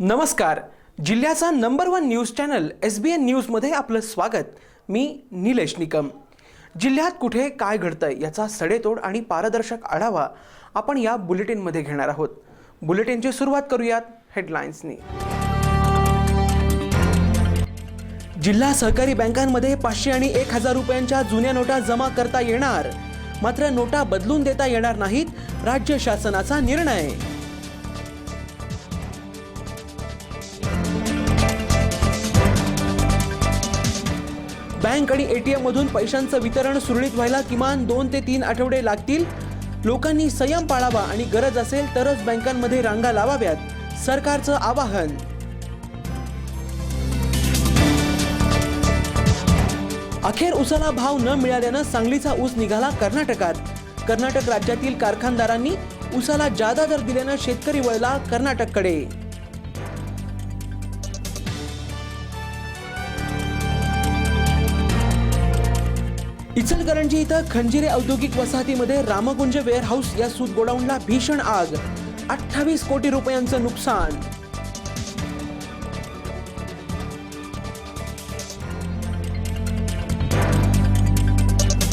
नमस्कार. जिल्ह्याचा number one news channel S B N न्यूजमध्ये आपलं स्वागत. मी निलेश निकम. जिल्ह्यात कुठे काय घडतंय याचा सडेतोड आणि पारदर्शक आढावा आपण या बुलेटिनमध्ये घेणार आहोत. बुलेटिनची सुरुवात करूयात हेडलाईन्सनी जिल्हा सहकारी बँकांमध्ये पाचशे आणि एक हजार रुपयांच्या जुन्या नोटा जमा करता येणार. मात्र नोटा बदलून देता येणार नाहीत राज्य शासनाचा निर्णय. बँक आणि एटीएम मधून पैशांचं वितरण सुरळीत व्हायला किमान दोन ते तीन आठवडे लागतील. लोकांनी संयम पाळावा आणि गरज असेल तरच बँकांमध्ये रांगा लावाव्यात. सरकारचं आवाहन. अखेर उसाला भाव न मिळाल्यानं सांगलीचा ऊस निघाला कर्नाटकात. कर्नाटक राज्यातील कारखानदारांनी उसाला जादा दर दिल्यानं शेतकरी वळला कर्नाटककडे. इचलकरंजी इथं खंजिरे औद्योगिक वसाहतीमध्ये रामकुंज वेअरहाऊस या सूत गोडाऊनला भीषण आग. अठ्ठावीस कोटी रुपयांचं नुकसान.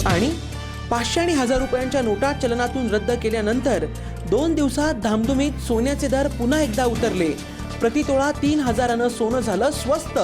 आणि पाचशे आणि हजार रुपयांच्या नोटा चलनातून रद्द केल्यानंतर दोन दिवसात धामधुमीत सोन्याचे दर पुन्हा एकदा उतरले. प्रतितोळा तीन हजारानं सोनं झालं स्वस्त.